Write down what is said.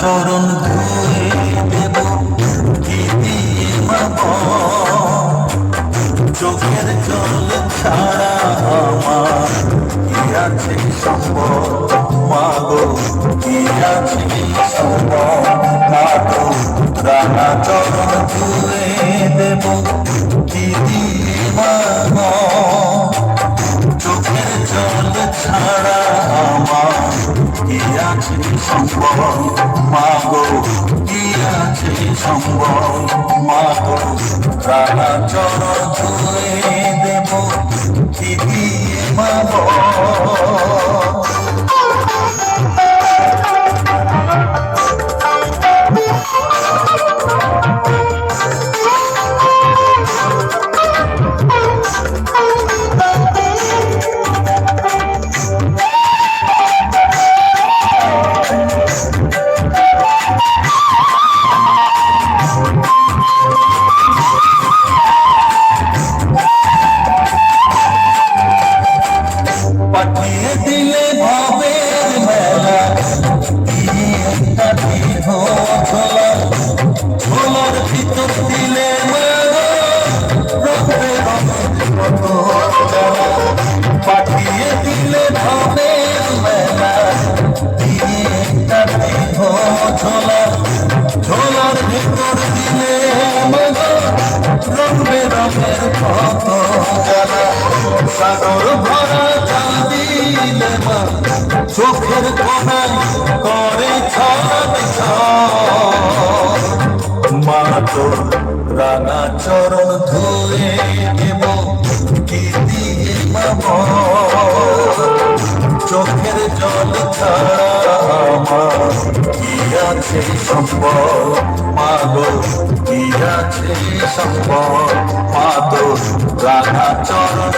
চরণ ধুয়ে দেব চোখের জল ছাড়া আমার কি আছে সম্ভব মাগো, কি আছে সম্ভব মাগো, রাঙা চরণ ধুয়ে দেব কি দিয়ে মাগো? চোখের জল ছাড়া কি আছে সম্ভব? মাগো, কি আছে সম্ভব? মাগো রাঙা চরণ ধুয়ে দেব, কি দিয়ে মাগো? পাঠিয়ে দিলে ভবের মেলা। দিয়ে একটা দীর্ঘ ঝোলা ঝোলার ভিতর দিলে। পাঠিয়ে দিলে ভবের মেলা। দিয়ে একটা দীর্ঘ ঝোলা ঝোলার ভিতর দিলে রবে রবের কত সাগর ভরা মা চোখের কোনায় করে মা তোর রাঙা চরণ ধুয়ে দেব কি দিয়ে চোখের জল ছাড়া কি আছে সম্ভব মাগো কি আছে সম্ভব মা তোর রাঙা চরণ